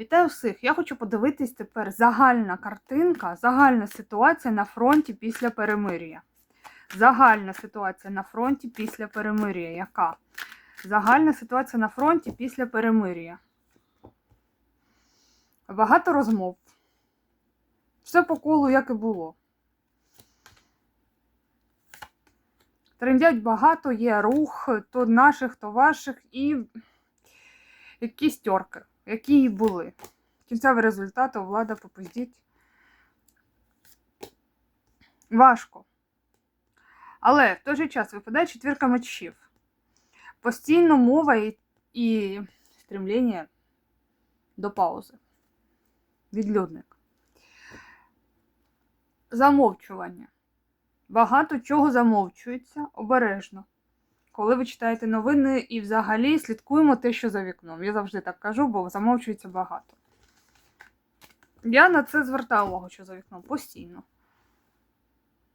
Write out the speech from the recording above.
Вітаю всіх! Я хочу подивитись тепер загальна картинка, загальна ситуація на фронті після перемир'я. Загальна ситуація на фронті після перемир'я. Яка? Загальна ситуація на фронті після перемир'я. Багато розмов. Все по колу, як і було. Трендять багато, є рух, то наших, то ваших, і якісь тьорки, які і були. Кінцевий результат у влада попиздіть. Важко. Але в той же час випадає четвірка мечів. Постійно мова і, і стремління до паузи. Відлюдник. Замовчування. Багато чого замовчується обережно. Коли ви читаєте новини і взагалі слідкуємо те, що за вікном. Я завжди так кажу, бо замовчується багато. Я на це звертала, увагу, що за вікном постійно.